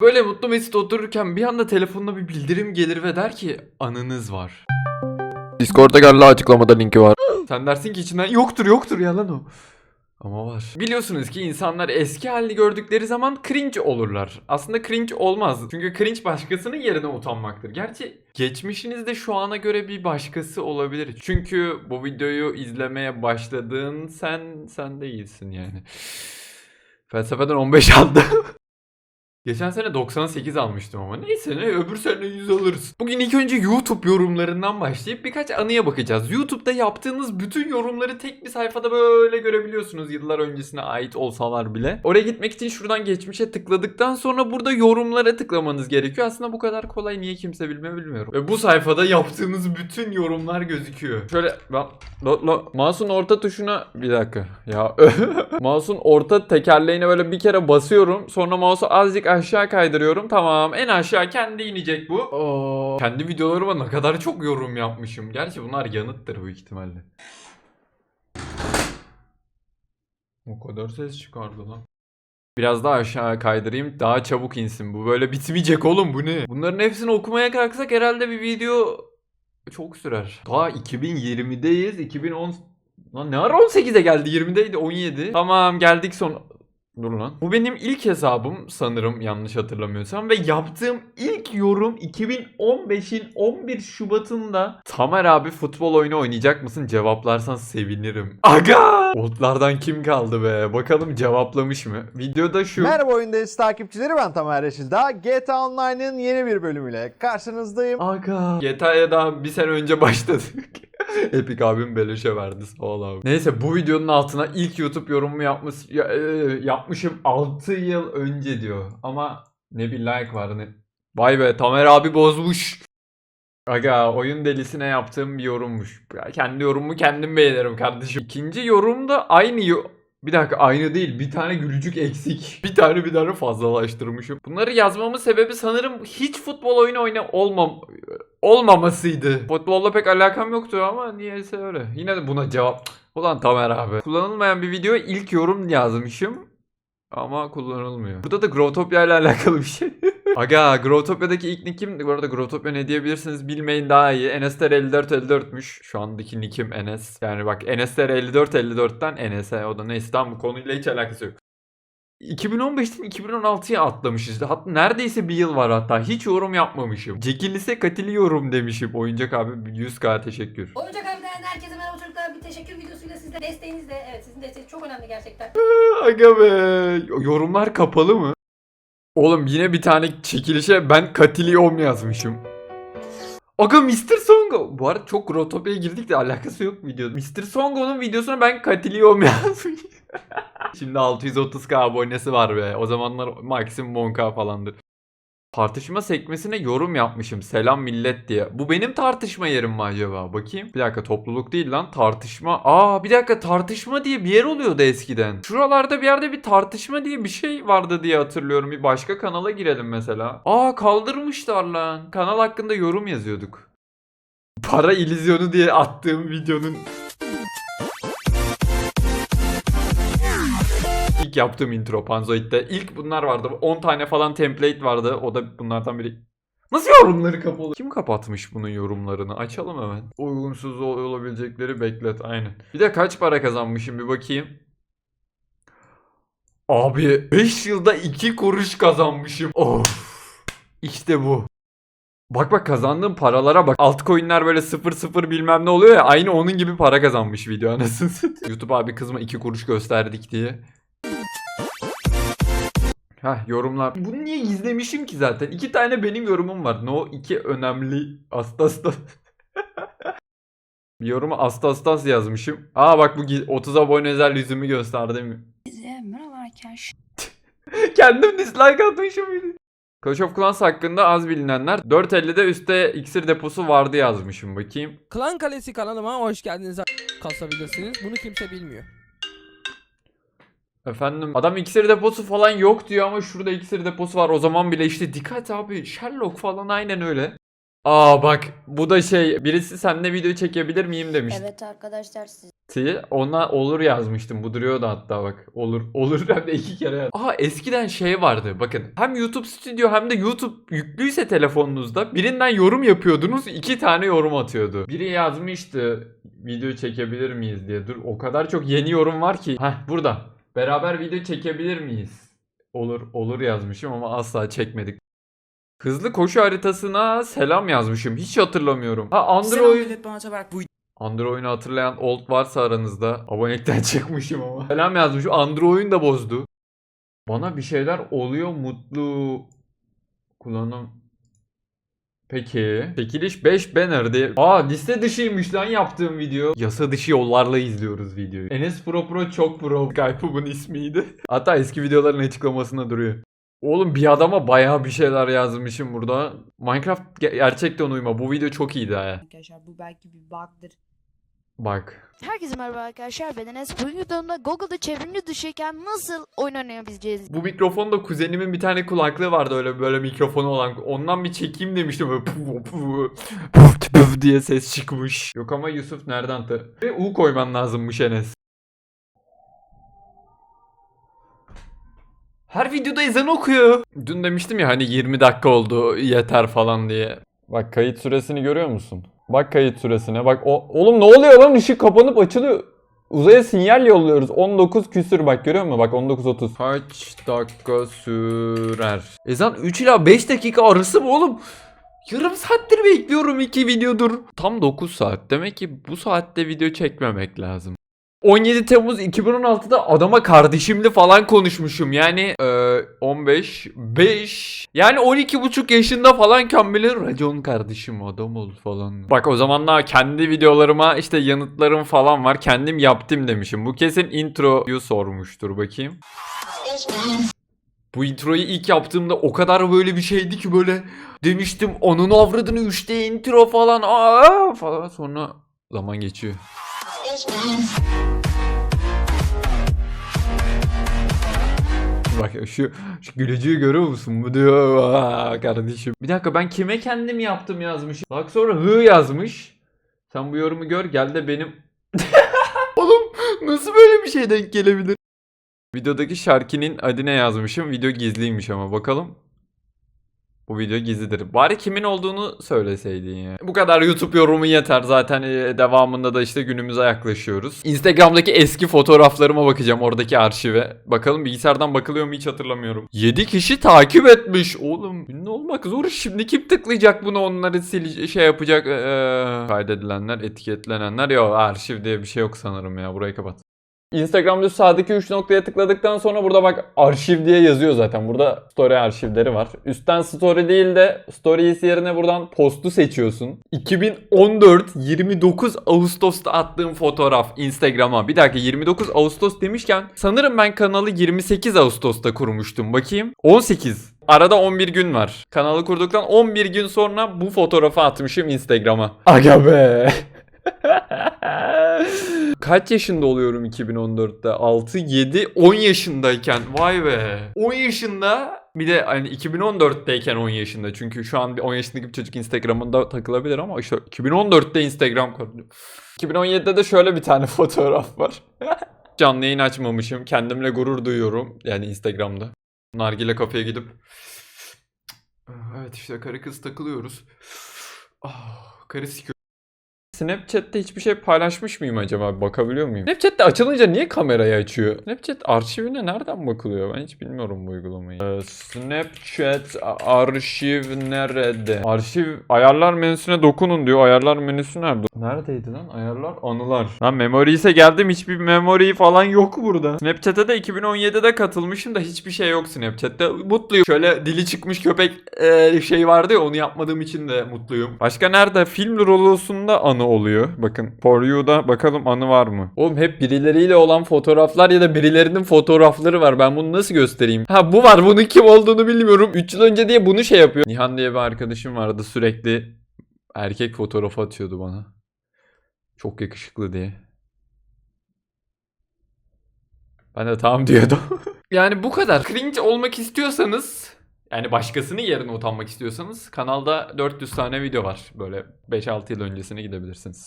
Böyle mutlu mesut otururken bir anda telefonuna bir bildirim gelir ve der ki anınız var. Discord'a gel la açıklamada linki var. Sen dersin ki içinden yoktur yoktur yalan o. Ama var. Biliyorsunuz ki insanlar eski halini gördükleri zaman cringe olurlar. Aslında cringe olmaz. Çünkü cringe başkasının yerine utanmaktır. Gerçi geçmişinizde şu ana göre bir başkası olabilir. Çünkü bu videoyu izlemeye başladığın sen sen değilsin yani. Felsefeden 15 aldım. Geçen sene 98 almıştım ama neyse ne öbür sene 100 alırız. Bugün ilk önce YouTube yorumlarından başlayıp birkaç anıya bakacağız. YouTube'da yaptığınız bütün yorumları tek bir sayfada böyle görebiliyorsunuz yıllar öncesine ait olsalar bile. Oraya gitmek için şuradan geçmişe tıkladıktan sonra burada yorumlara tıklamanız gerekiyor. Aslında bu kadar kolay niye kimse bilmiyor bilmiyorum. Ve bu sayfada yaptığınız bütün yorumlar gözüküyor. Şöyle ben lo, lo, mouse'un orta tuşuna bir dakika ya mouse'un orta tekerleğine böyle bir kere basıyorum. Sonra mouse'u azıcık aşağı kaydırıyorum. Tamam en aşağı kendi inecek bu. Oo. Kendi videolarıma ne kadar çok yorum yapmışım. Gerçi bunlar yanıttır büyük ihtimalle. O kadar ses çıkardı lan. Biraz daha aşağı kaydırayım. Daha çabuk insin. Bu böyle bitmeyecek oğlum bu ne? Bunların hepsini okumaya kalksak herhalde bir video çok sürer. Daha 2020'deyiz. 2010 Lan ne ara 18'e geldi? 20'deydi 17. Tamam geldik son Dur lan. Bu benim ilk hesabım sanırım yanlış hatırlamıyorsam ve yaptığım ilk yorum 2015'in 11 Şubat'ında Tamer abi futbol oyunu oynayacak mısın? Cevaplarsan sevinirim. Aga! Otlardan kim kaldı be? Bakalım cevaplamış mı? Videoda şu. Merhaba oyundayız takipçileri ben Tamer Reşilda. GTA Online'ın yeni bir bölümüyle karşınızdayım. Aga. GTA'ya daha bir sene önce başladık. Epic abim beleşe verdi sağ ol abi. Neyse bu videonun altına ilk YouTube yorumumu yapmış, ya- e, yapmışım 6 yıl önce diyor. Ama ne bir like var ne. Vay be Tamer abi bozmuş. Aga oyun delisine yaptığım bir yorummuş. Ya, kendi yorumumu kendim beğenirim kardeşim. İkinci yorum da aynı yo- bir dakika aynı değil. Bir tane gülücük eksik. Bir tane bir tane fazlalaştırmışım. Bunları yazmamın sebebi sanırım hiç futbol oyunu oyna olmam olmamasıydı. Futbolla pek alakam yoktu ama niyeyse öyle. Yine de buna cevap. Ulan Tamer abi. Kullanılmayan bir videoya ilk yorum yazmışım. Ama kullanılmıyor. Burada da Growtopia ile alakalı bir şey. Aga Growtopia'daki ilk nickim bu arada Growtopia ne diyebilirsiniz bilmeyin daha iyi. Enes'ter 54 54'müş. Şu andaki nickim Enes. Yani bak Enes'ter 54 54'ten Enes'e o da neyse tam bu konuyla hiç alakası yok. 2015'ten 2016'ya atlamışız. Hatta neredeyse bir yıl var hatta. Hiç yorum yapmamışım. Çekilise katılıyorum demişim. Oyuncak abi 100k teşekkür. Oyuncak abiden herkese merhaba çocuklar. Bir teşekkür videosuyla sizde desteğinizle. Evet sizin desteğiniz çok önemli gerçekten. Aga be. Yorumlar kapalı mı? Oğlum yine bir tane çekilişe ben katılıyorum yazmışım. Aga Mr. Songo. Bu arada çok Grotopia'ya girdik de alakası yok video. Mr. Songo'nun videosuna ben katılıyorum yazmışım. Şimdi 630k abonesi var be. O zamanlar maksimum 10k falandır. Tartışma sekmesine yorum yapmışım. Selam millet diye. Bu benim tartışma yerim mi acaba? Bakayım. Bir dakika topluluk değil lan. Tartışma. Aa bir dakika tartışma diye bir yer oluyordu eskiden. Şuralarda bir yerde bir tartışma diye bir şey vardı diye hatırlıyorum. Bir başka kanala girelim mesela. Aa kaldırmışlar lan. Kanal hakkında yorum yazıyorduk. Para illüzyonu diye attığım videonun İlk yaptığım intro Panzoid'de. İlk bunlar vardı. 10 tane falan template vardı. O da bunlardan biri. Nasıl yorumları kapalı? Kim kapatmış bunun yorumlarını? Açalım hemen. Uygunsuz ol- olabilecekleri beklet. Aynen. Bir de kaç para kazanmışım bir bakayım. Abi 5 yılda 2 kuruş kazanmışım. Of. İşte bu. Bak bak kazandığım paralara bak. Altcoin'ler böyle 0 0 bilmem ne oluyor ya. Aynı onun gibi para kazanmış video anasını satayım. YouTube abi kızma 2 kuruş gösterdik diye. Heh yorumlar. Bunu niye gizlemişim ki zaten? İki tane benim yorumum var. No iki önemli astastas. bir yorumu astastas yazmışım. Aa bak bu gi- 30 abone özel yüzümü gösterdim. Kendim dislike atmışım. Clash of Clans hakkında az bilinenler 4.50'de üstte iksir deposu vardı yazmışım bakayım. Klan Kalesi kanalıma hoş geldiniz. Kasabilirsiniz. Bunu kimse bilmiyor. Efendim adam iksir deposu falan yok diyor ama şurada iksir deposu var. O zaman bile işte dikkat abi Sherlock falan aynen öyle. Aa bak bu da şey birisi seninle video çekebilir miyim demişti. Evet arkadaşlar siz Ona olur yazmıştım. Bu duruyordu hatta bak. Olur. Olur hem de iki kere. yaz- Aa eskiden şey vardı. Bakın hem YouTube Studio hem de YouTube yüklüyse telefonunuzda birinden yorum yapıyordunuz. iki tane yorum atıyordu. Biri yazmıştı video çekebilir miyiz diye. Dur o kadar çok yeni yorum var ki. Heh burada. Beraber video çekebilir miyiz? Olur olur yazmışım ama asla çekmedik. Hızlı koşu haritasına selam yazmışım. Hiç hatırlamıyorum. Ha Android. millet bana haber bu Android'u hatırlayan old varsa aranızda abonelikten çıkmışım ama. Selam yazmış. Android'u da bozdu. Bana bir şeyler oluyor mutlu kullanım. Peki. Çekiliş 5 banner diye. Aa liste dışıymış lan yaptığım video. Yasa dışı yollarla izliyoruz videoyu. Enes Pro Pro çok pro. Skype'ımın ismiydi. Hatta eski videoların açıklamasında duruyor. Oğlum bir adama bayağı bir şeyler yazmışım burada. Minecraft ge- gerçekten uyuma. Bu video çok iyiydi ha. Arkadaşlar bu belki bir bug'dır. Bak. Herkese merhaba arkadaşlar ben Enes. Bugün videomda Google'da çevrimi dışıyken nasıl oyun oynayabileceğiz Bu mikrofon da kuzenimin bir tane kulaklığı vardı öyle böyle mikrofonu olan. Ondan bir çekeyim demiştim böyle puf puf puf puf diye ses çıkmış. Yok ama Yusuf nereden tı? Ve U koyman lazımmış Enes. Her videoda ezan okuyor. Dün demiştim ya hani 20 dakika oldu yeter falan diye. Bak kayıt süresini görüyor musun? Bak kayıt süresine. Bak o oğlum ne oluyor lan ışık kapanıp açılıyor. Uzaya sinyal yolluyoruz. 19 küsür bak görüyor musun? Bak 19.30. Kaç dakika sürer? Ezan 3 ila 5 dakika arası mı oğlum? Yarım saattir bekliyorum iki videodur. Tam 9 saat. Demek ki bu saatte video çekmemek lazım. 17 Temmuz 2016'da adama kardeşimli falan konuşmuşum. Yani e, 15, 5 yani 12,5 yaşında falanken bile racon kardeşim adam ol falan. Bak o zamanlar kendi videolarıma işte yanıtlarım falan var. Kendim yaptım demişim. Bu kesin introyu sormuştur bakayım. Bu introyu ilk yaptığımda o kadar böyle bir şeydi ki böyle demiştim onun avradını 3D intro falan aa falan sonra zaman geçiyor. Bak şu, şu gülücüğü görüyor musun? Bu diyor "Aa, kardeşim. Bir dakika ben kime kendim yaptım yazmış. Bak sonra hı yazmış. Sen bu yorumu gör gel de benim. Oğlum nasıl böyle bir şey denk gelebilir? Videodaki şarkının adına yazmışım. Video gizliymiş ama bakalım. Bu video gizlidir. Bari kimin olduğunu söyleseydin ya. Bu kadar YouTube yorumu yeter. Zaten e, devamında da işte günümüze yaklaşıyoruz. Instagram'daki eski fotoğraflarıma bakacağım oradaki arşive. Bakalım bilgisayardan bakılıyor mu hiç hatırlamıyorum. 7 kişi takip etmiş. Oğlum ünlü olmak zor. Şimdi kim tıklayacak bunu onları sil şey yapacak. Ee, kaydedilenler, etiketlenenler. Yok arşiv diye bir şey yok sanırım ya. Burayı kapat. Instagram'da sağdaki 3 noktaya tıkladıktan sonra burada bak arşiv diye yazıyor zaten. Burada story arşivleri var. Üstten story değil de stories yerine buradan postu seçiyorsun. 2014 29 Ağustos'ta attığım fotoğraf Instagram'a. Bir dakika 29 Ağustos demişken sanırım ben kanalı 28 Ağustos'ta kurmuştum. Bakayım. 18. Arada 11 gün var. Kanalı kurduktan 11 gün sonra bu fotoğrafı atmışım Instagram'a. Aga be. Kaç yaşında oluyorum 2014'te? 6, 7, 10 yaşındayken. Vay be. 10 yaşında bir de hani 2014'teyken 10 yaşında. Çünkü şu an bir 10 yaşındaki bir çocuk Instagram'ında takılabilir ama işte 2014'te Instagram kurdu. 2017'de de şöyle bir tane fotoğraf var. Canlı yayın açmamışım. Kendimle gurur duyuyorum. Yani Instagram'da. Nargile kafeye gidip Evet işte karı kız takılıyoruz. Ah, karı sikiyor. Snapchat'te hiçbir şey paylaşmış mıyım acaba? Bakabiliyor muyum? Snapchat'te açılınca niye kamerayı açıyor? Snapchat arşivine nereden bakılıyor? Ben hiç bilmiyorum bu uygulamayı. Ee, Snapchat arşiv nerede? Arşiv ayarlar menüsüne dokunun diyor. Ayarlar menüsü nerede? Neredeydi lan? Ayarlar anılar. Lan memory ise geldim. Hiçbir memory falan yok burada. Snapchat'e de 2017'de katılmışım da hiçbir şey yok Snapchat'te. Mutluyum. Şöyle dili çıkmış köpek e, şey vardı ya onu yapmadığım için de mutluyum. Başka nerede? Film rolosunda anı oluyor. Bakın For You'da bakalım anı var mı? Oğlum hep birileriyle olan fotoğraflar ya da birilerinin fotoğrafları var. Ben bunu nasıl göstereyim? Ha bu var. Bunun kim olduğunu bilmiyorum. 3 yıl önce diye bunu şey yapıyor. Nihan diye bir arkadaşım vardı. Sürekli erkek fotoğrafı atıyordu bana. Çok yakışıklı diye. Ben de tamam diyordum. yani bu kadar. Cringe olmak istiyorsanız Yani başkasının yerine utanmak istiyorsanız kanalda 400 tane video var. Böyle 5-6 yıl öncesine gidebilirsiniz.